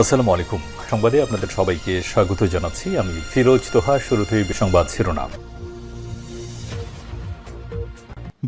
আসসালামু আলাইকুম সংবাদে আপনাদের সবাইকে স্বাগত জানাচ্ছি। আমি ফিরোজ তোহা, শুরুতেই সংবাদ শিরোনাম।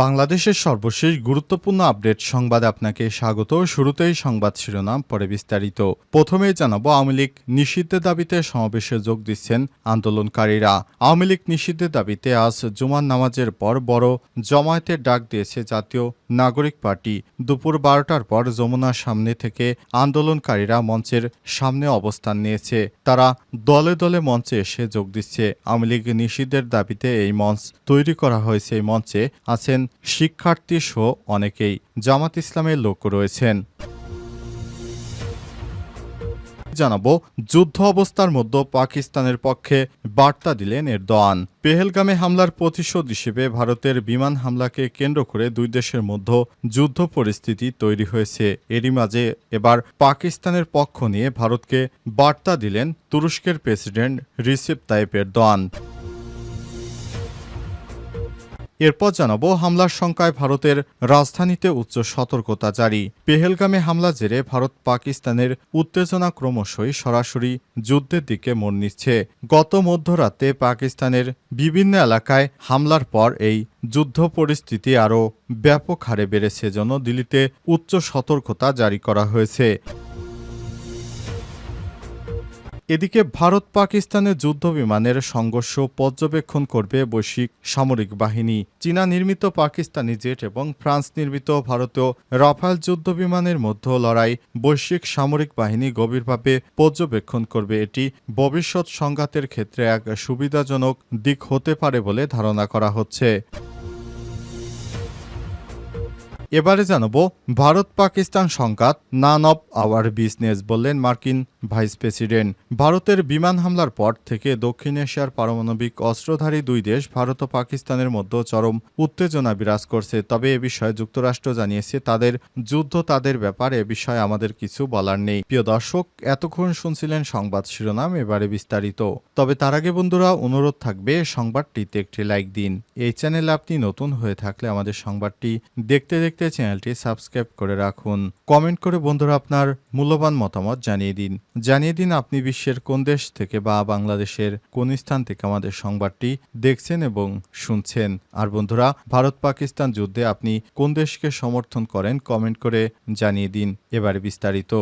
বাংলাদেশের সর্বশেষ গুরুত্বপূর্ণ আপডেট সংবাদে আপনাকে স্বাগত। শুরুতেই সংবাদ শিরোনাম, পরে বিস্তারিত। প্রথমেই জানাব, আওয়ামী লীগ নিষিদ্ধের দাবিতে সমাবেশে যোগ দিচ্ছেন আন্দোলনকারীরা। আওয়ামী লীগ নিষিদ্ধের দাবিতে আজ জুমার নামাজের পর বড় জমায়েতের ডাক দিয়েছে জাতীয় নাগরিক পার্টি দুপুর বারোটার পর যমুনার সামনে থেকে আন্দোলনকারীরা মঞ্চের সামনে অবস্থান নিয়েছে। তারা দলে দলে মঞ্চে এসে যোগ দিচ্ছে। আওয়ামী লীগ নিষিদ্ধের দাবিতে এই মঞ্চ তৈরি করা হয়েছে। এই মঞ্চে আছেন শিক্ষার্থী সহ অনেকেই। জামাত ইসলামের লোক রয়েছেন। জানাব, যুদ্ধ অবস্থার মধ্যে পাকিস্তানের পক্ষে বার্তা দিলেন এরদোয়ান। পেহেলগামে হামলার প্রতিশোধ হিসেবে ভারতের বিমান হামলাকে কেন্দ্র করে দুই দেশের মধ্যে যুদ্ধ পরিস্থিতি তৈরি হয়েছে। এরই মাঝে এবার পাকিস্তানের পক্ষ নিয়ে ভারতকে বার্তা দিলেন তুরস্কের প্রেসিডেন্ট রিসেপ তাইপ এরদোয়ান। এরপর জানাব হামলার শঙ্কায় ভারতের রাজধানীতে উচ্চ সতর্কতা জারি। পেহেলগামে হামলা জেরে ভারত পাকিস্তানের উত্তেজনা ক্রমশই সরাসরি যুদ্ধের দিকে মোড় নিচ্ছে। গত মধ্যরাতে পাকিস্তানের বিভিন্ন এলাকায় হামলার পর এই যুদ্ধ পরিস্থিতি আরও ব্যাপক হারে বেড়েছে জন্য দিল্লিতে উচ্চ সতর্কতা জারি করা হয়েছে। এদিকে ভারত পাকিস্তানের যুদ্ধ বিমানের সংঘর্ষ পর্যবেক্ষণ করবে বৈশ্বিক সামরিক বাহিনী। চীনা নির্মিত পাকিস্তানি জেট এবং ফ্রান্স নির্মিত ভারতীয় রাফাল যুদ্ধ বিমানের মধ্যে লড়াই বৈশ্বিক সামরিক বাহিনী গভীরভাবে পর্যবেক্ষণ করবে। এটি ভবিষ্যৎ সংঘাতের ক্ষেত্রে এক সুবিধাজনক দিক হতে পারে বলে ধারণা করা হচ্ছে। এবারে জানাব ভারত পাকিস্তান সংঘাত, নান অব আওয়ার বিজনেস বললেন মার্কিন ভাইস প্রেসিডেন্ট। ভারতের বিমান হামলার পর থেকে দক্ষিণ এশিয়ার পারমাণবিক অস্ত্রধারী দুই দেশ ভারত ও পাকিস্তানের মধ্যে চরম উত্তেজনা বিরাজ করছে। তবে এ বিষয়ে যুক্তরাষ্ট্র জানিয়েছে, তাদের যুদ্ধ তাদের ব্যাপার এ বিষয়ে আমাদের কিছু বলার নেই। প্রিয় দর্শক, এতক্ষণ শুনছিলেন সংবাদ শিরোনাম, এবারে বিস্তারিত। তবে তার আগে বন্ধুরা, অনুরোধ থাকবে সংবাদটিতে একটি লাইক দিন। এই চ্যানেলে আপনি নতুন হয়ে থাকলে আমাদের সংবাদটি দেখতে দেখতে চ্যানেলটি সাবস্ক্রাইব করে রাখুন। কমেন্ট করে বন্ধুরা আপনার মূল্যবান মতামত জানিয়ে দিন। জানিয়ে দিন আপনি বিশ্বের কোন দেশ থেকে বা বাংলাদেশের কোন স্থান থেকে আমাদের সংবাদটি দেখছেন এবং শুনছেন। আর বন্ধুরা, ভারত পাকিস্তান যুদ্ধে আপনি কোন দেশকে সমর্থন করেন, কমেন্ট করে জানিয়ে দিন। এবারে বিস্তারিত।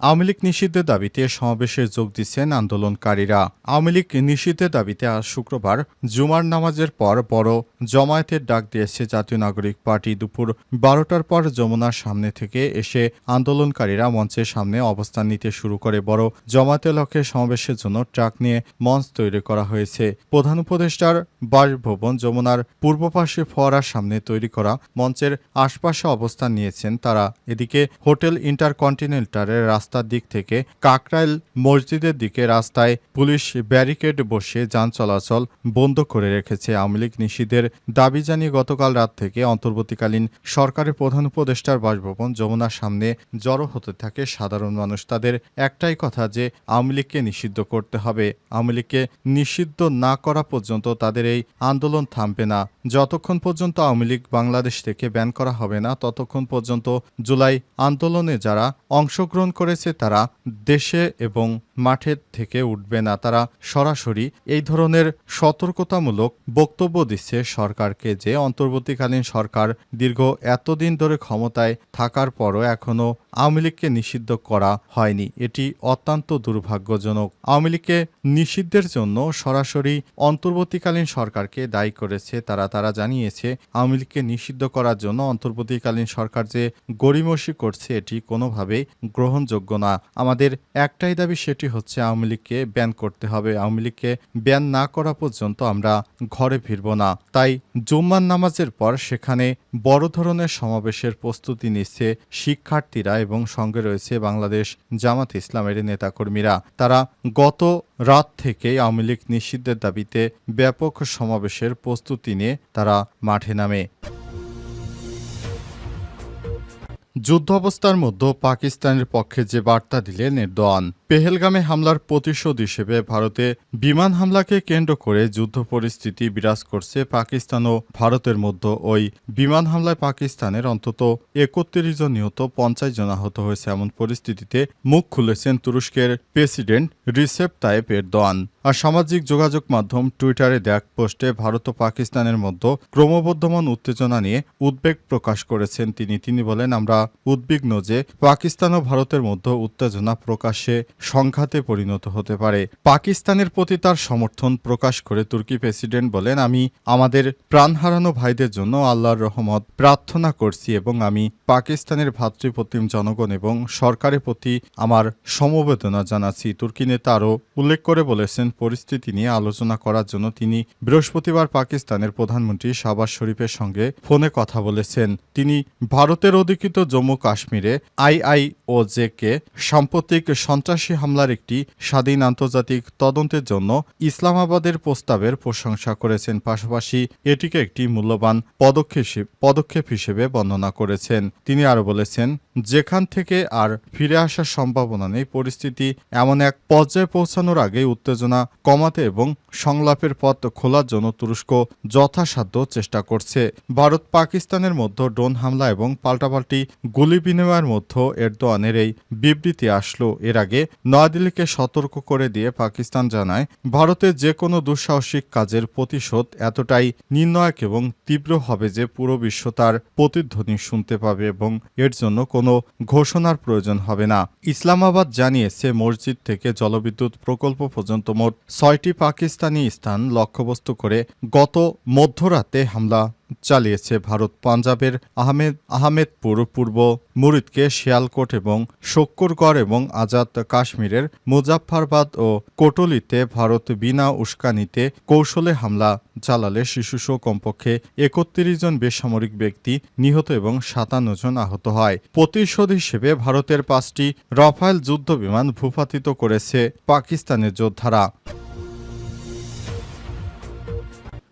আওয়ামী লীগ নিষিদ্ধের দাবিতে সমাবেশে যোগ দিচ্ছেন আন্দোলনকারীরা। আওয়ামী লীগ নিষিদ্ধের দাবিতে আজ শুক্রবার জুমার নামাজের পর বড় জমায়েতের ডাক দিয়েছে জাতীয় নাগরিক পার্টি। দুপুর বারোটার পর যমুনার সামনে থেকে এসে আন্দোলনকারীরা মঞ্চের সামনে অবস্থান নিতে শুরু করে। বড় জমায়েতের লক্ষ্যে সমাবেশের জন্য ট্রাক নিয়ে মঞ্চ তৈরি করা হয়েছে। প্রধান উপদেষ্টার বাসভবন যমুনার পূর্ব পাশে ফোয়ারার সামনে তৈরি করা মঞ্চের আশপাশে অবস্থান নিয়েছেন তারা। এদিকে হোটেল ইন্টারকন্টিনেন্টালের রাস্তার দিক থেকে কাকরাইল মসজিদের দিকে রাস্তায় পুলিশ ব্যারিকেড বসে যান চলাচল বন্ধ করে রেখেছে আওয়ামী লীগ নিষিদ্ধের দাবি জানিয়ে গতকাল রাত থেকে অন্তর্বর্তীকালীন সরকারের প্রধান উপদেষ্টার বাসভবন যমুনার সামনে জড়ো হতে থাকে সাধারণ মানুষ। তাদের একটাই কথা যে আওয়ামী লীগকে নিষিদ্ধ করতে হবে। আওয়ামী লীগকে নিষিদ্ধ না করা পর্যন্ত তাদের এই আন্দোলন থামবে না। যতক্ষণ পর্যন্ত আওয়ামী লীগ বাংলাদেশ থেকে ব্যান করা হবে না, ততক্ষণ পর্যন্ত জুলাই আন্দোলনে যারা অংশগ্রহণ করেছে তারা দেশে এবং মাঠের থেকে উঠবে না। তারা সরাসরি এই ধরনের সতর্কতামূলক বক্তব্য দিচ্ছে সরকারকে যে অন্তর্বর্তীকালীন সরকার দীর্ঘ এতদিন ধরে ক্ষমতায় থাকার পরও এখনও আওয়ামী লীগকে নিষিদ্ধ করা হয়নি। এটি অত্যন্ত দুর্ভাগ্যজনক। আওয়ামী লীগকে নিষিদ্ধের জন্য সরাসরি অন্তর্বর্তীকালীন সরকারকে দায়ী করেছে তারা। তারা জানিয়েছে, আওয়ামী লীগকে নিষিদ্ধ করার জন্য অন্তর্বর্তীকালীন সরকার যে গড়িমসি করছে, এটি কোনোভাবেই গ্রহণযোগ্য না। আমাদের একটাই দাবি, সেটি হচ্ছে আওয়ামী লীগকে ব্যান করতে হবে। আওয়ামী লীগকে ব্যান না করা পর্যন্ত আমরা ঘরে ফিরব না। তাই জুম্মার নামাজের পর সেখানে বড় ধরনের সমাবেশের প্রস্তুতি নিচ্ছে শিক্ষার্থীরা এবং সঙ্গে রয়েছে বাংলাদেশ জামাত ইসলামের নেতাকর্মীরা। তারা গত রাত থেকেই আওয়ামী লীগ নিষিদ্ধের দাবিতে ব্যাপক সমাবেশের প্রস্তুতি নিয়ে তারা মাঠে নামে। যুদ্ধ অবস্থার মধ্যে পাকিস্তানের পক্ষে যে বার্তা দিলেন এরদোয়ান পেহেলগামে হামলার প্রতিশোধ হিসেবে ভারতে বিমান হামলাকে কেন্দ্র করে যুদ্ধ পরিস্থিতি বিরাজ করছে পাকিস্তান ও ভারতের মধ্যে। ওই বিমান হামলায় পাকিস্তানের অন্তত একত্রিশ জন নিহত, পঞ্চাশ জন আহত হয়েছে এমন পরিস্থিতিতে মুখ খুলেছেন তুরস্কের প্রেসিডেন্ট রিসেপ তাইপ এরদোয়ান। আর সামাজিক যোগাযোগ মাধ্যম টুইটারে দেখ পোস্টে ভারত ও পাকিস্তানের মধ্যে ক্রমবর্ধমান উত্তেজনা নিয়ে উদ্বেগ প্রকাশ করেছেন তিনি। তিনি বলেন, আমরা উদ্বিগ্ন যে পাকিস্তান ও ভারতের মধ্যে উত্তেজনা প্রকাশ্যে সংঘাতে পরিণত হতে পারে। পাকিস্তানের প্রতি তার সমর্থন প্রকাশ করে তুর্কি প্রেসিডেন্ট বলেন, আমি আমাদের প্রাণ হারানো ভাইদের জন্য আল্লাহর রহমত প্রার্থনা করছি এবং আমি পাকিস্তানের ভাতৃপ্রতিম জনগণ এবং সরকারের প্রতি আমার সমবেদনা জানাচ্ছি। তুর্কি নেতা আরও উল্লেখ করে বলেছেন, পরিস্থিতি নিয়ে আলোচনা করার জন্য তিনি বৃহস্পতিবার পাকিস্তানের প্রধানমন্ত্রী শাহবাজ শরীফের সঙ্গে ফোনে কথা বলেছেন। তিনি ভারতের অধিকৃত জম্মু কাশ্মীরে আইআইওজে কে সাম্প্রতিক সন্ত্রাসী হামলার একটি স্বাধীন আন্তর্জাতিক তদন্তের জন্য ইসলামাবাদের প্রস্তাবের প্রশংসা করেছেন। পাশাপাশি এটিকে একটি মূল্যবান পদক্ষেপ পদক্ষেপ হিসেবে বর্ণনা করেছেন। তিনি আরও বলেছেন যেখান থেকে আর ফিরে আসার সম্ভাবনা নেই। পরিস্থিতি এমন এক পর্যায়ে পৌঁছানোর আগে উত্তেজনা কমাতে এবং সংলাপের পথ খোলার জন্য তুরস্ক যথাসাধ্য চেষ্টা করছে। ভারত পাকিস্তানের মধ্যে ড্রোন হামলা এবং পাল্টাপাল্টি গুলি বিনিময়ের মধ্যে এরদোয়ানের এই বিবৃতি আসলো। এর আগে নয়াদিল্লিকে সতর্ক করে দিয়ে পাকিস্তান জানায় ভারতের যে কোনো দুঃসাহসিক কাজের প্রতিশোধ এতটাই নির্ণায়ক এবং তীব্র হবে যে পুরো বিশ্ব তার প্রতিধ্বনি শুনতে পাবে এবং এর জন্য কোনো ঘোষণার প্রয়োজন হবে না। ইসলামাবাদ জানিয়েছে, মসজিদ থেকে জলবিদ্যুৎ প্রকল্প পর্যন্ত মোট ছয়টি পাকিস্তানি স্থান লক্ষ্যবস্তু করে গত মধ্যরাতে হামলা চালিয়েছে ভারত পাঞ্জাবের আহমেদ আহমেদপুর পূর্ব মুরিদকে শিয়ালকোট এবং শক্করগড় এবং আজাদ কাশ্মীরের মুজাফফরবাদ ও কোটলিতে ভারত বিনা উস্কানিতে কৌশলে হামলা চালালে শিশুসহ কমপক্ষে একত্রিশ জন বেসামরিক ব্যক্তি নিহত এবং সাতান্ন জন আহত হয়। প্রতিশোধ হিসেবে ভারতের পাঁচটি রাফায়েল যুদ্ধ বিমান ভূপাতিত করেছে পাকিস্তানের যোদ্ধারা।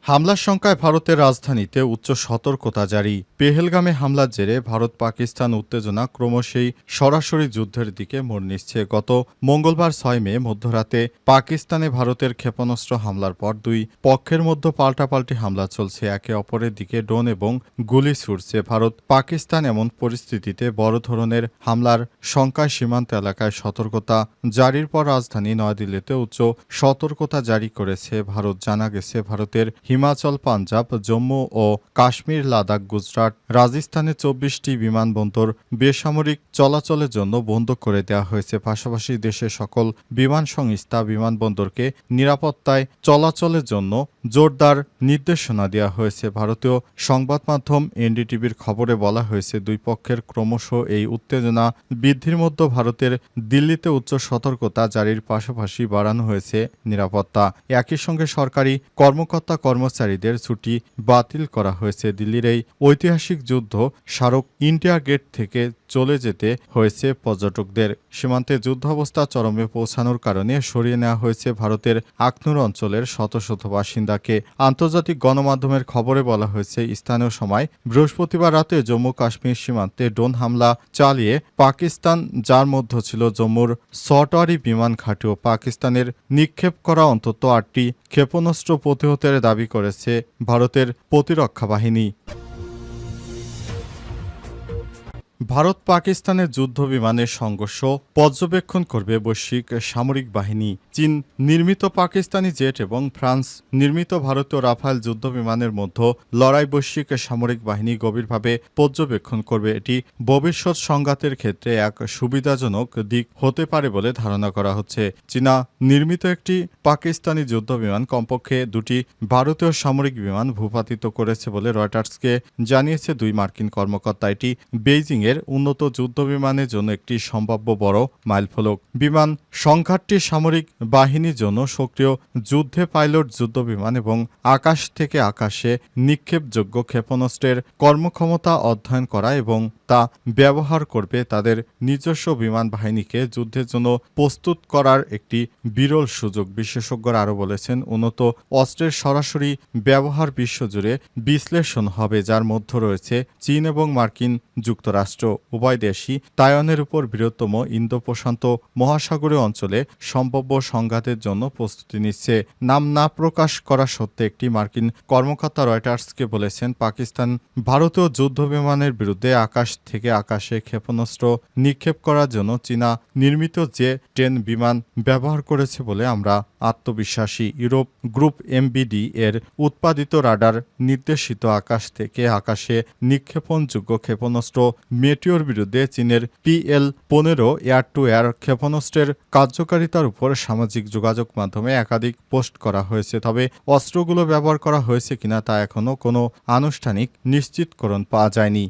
হামলার সংখ্যায় ভারতের রাজধানীতে উচ্চ সতর্কতা জারি। পেহেলগামে হামলার জেরে ভারত পাকিস্তান উত্তেজনা ক্রমশই সরাসরি যুদ্ধের দিকে মোড় নিচ্ছে। গত মঙ্গলবার ছয় মে মধ্যরাতে পাকিস্তানে ভারতের ক্ষেপণাস্ত্র হামলার পর দুই পক্ষের মধ্যে পাল্টাপাল্টি হামলা চলছে। একে অপরের দিকে ড্রোন এবং গুলি ছুটছে ভারত পাকিস্তান এমন পরিস্থিতিতে বড় ধরনের হামলার সংখ্যায় সীমান্ত এলাকায় সতর্কতা জারির পর রাজধানী নয়াদিল্লিতে উচ্চ সতর্কতা জারি করেছে। ভারত জানা গেছে, ভারতের হিমাচল, পাঞ্জাব, জম্মু ও কাশ্মীর, লাদাখ, গুজরাট, রাজস্থানে চব্বিশটি বিমানবন্দর বেসামরিক চলাচলের জন্য বন্ধ করে দেওয়া হয়েছে। পাশাপাশি দেশের সকল বিমান সংস্থা বিমানবন্দরকে নিরাপত্তায় চলাচলের জন্য জোরদার নির্দেশনা দেওয়া হয়েছে। ভারতীয় সংবাদ মাধ্যম এনডিটিভির খবরে বলা হয়েছে, দুই পক্ষের ক্রমশ এই উত্তেজনা বৃদ্ধির মধ্যে ভারতের দিল্লিতে উচ্চ সতর্কতা জারির পাশাপাশি বাড়ানো হয়েছে নিরাপত্তা। একই সঙ্গে সরকারি কর্মকর্তা কর্মচারীদের ছুটি বাতিল করা হয়েছে দিল্লির এই ঐতিহাসিক যুদ্ধ স্মারক ইন্ডিয়া গেট থেকে চলে যেতে হয়েছে পর্যটকদের। সীমান্তে যুদ্ধাবস্থা চরমে পৌঁছানোর কারণে সরিয়ে নেওয়া হয়েছে ভারতের আখনুর অঞ্চলের শত শত বাসিন্দাকে। আন্তর্জাতিক গণমাধ্যমের খবরে বলা হয়েছে, স্থানীয় সময় বৃহস্পতিবার রাতে জম্মু কাশ্মীর সীমান্তে ড্রোন হামলা চালিয়ে পাকিস্তান, যার মধ্যে ছিল জম্মুর সটওয়ারি বিমান ঘাঁটি ও পাকিস্তানের নিক্ষেপ করা অন্তত আটটি ক্ষেপণাস্ত্র প্রতিহতের দাবি করেছে ভারতের প্রতিরক্ষা বাহিনী। ভারত পাকিস্তানের যুদ্ধ বিমানের সংঘর্ষ পর্যবেক্ষণ করবে বৈশ্বিক সামরিক বাহিনী। চীন নির্মিত পাকিস্তানি জেট এবং ফ্রান্স নির্মিত ভারতীয় রাফায়েল যুদ্ধ বিমানের মধ্যে লড়াই বৈশ্বিক সামরিক বাহিনী গভীরভাবে পর্যবেক্ষণ করবে। এটি ভবিষ্যৎ সংঘাতের ক্ষেত্রে এক সুবিধাজনক দিক হতে পারে বলে ধারণা করা হচ্ছে। চীনা নির্মিত একটি পাকিস্তানি যুদ্ধ বিমান কমপক্ষে দুটি ভারতীয় সামরিক বিমান ভূপাতিত করেছে বলে রয়টার্সকে জানিয়েছে দুই মার্কিন কর্মকর্তা। এটি বেইজিং এর উন্নত যুদ্ধ বিমানের জন্য একটি সম্ভাব্য বড় মাইলফলক। বিমান সংঘাতটি সামরিক বাহিনীর জন্য সক্রিয় যুদ্ধে পাইলট যুদ্ধ বিমান এবং আকাশ থেকে আকাশে নিক্ষেপযোগ্য ক্ষেপণাস্ত্রের কর্মক্ষমতা অধ্যয়ন করা এবং তা ব্যবহার করবে তাদের নিজস্ব বিমান বাহিনীকে যুদ্ধের জন্য প্রস্তুত করার একটি বিরল সুযোগ, বিশেষজ্ঞরা আরও বলেছেন। উন্নত অস্ত্রের সরাসরি ব্যবহার বিশ্বজুড়ে বিশ্লেষণ হবে, যার মধ্যে রয়েছে চীন এবং মার্কিন যুক্তরাষ্ট্র। রাষ্ট্র উভয় দেশই তাইওয়ানের উপর বৃহত্তম ইন্দো প্রশান্ত মহাসাগরীয় অঞ্চলে সম্ভাব্য সংঘাতের জন্য প্রস্তুতি নিচ্ছে। নাম না প্রকাশ করা সত্ত্বে একটি মার্কিন কর্মকর্তা রয়টার্সকে বলেছেন, পাকিস্তান ভারতীয় যুদ্ধ বিমানের বিরুদ্ধে আকাশ থেকে আকাশে ক্ষেপণাস্ত্র নিক্ষেপ করার জন্য চীনা নির্মিত যে টেন বিমান ব্যবহার করেছে বলে আমরা আত্মবিশ্বাসী। ইউরোপ গ্রুপ এমবিডি এর উৎপাদিত রাডার নির্দেশিত আকাশ থেকে আকাশে নিক্ষেপণযোগ্য ক্ষেপণাস্ত্র মেটিওর বিরুদ্ধে চীনের পিএল পনেরো এয়ার টু এয়ার ক্ষেপণাস্ত্রের কার্যকারিতার উপর সামাজিক যোগাযোগ মাধ্যমে একাধিক পোস্ট করা হয়েছে। তবে অস্ত্রগুলো ব্যবহার করা হয়েছে কিনা তা এখনও কোনো আনুষ্ঠানিক নিশ্চিতকরণ পাওয়া যায়নি।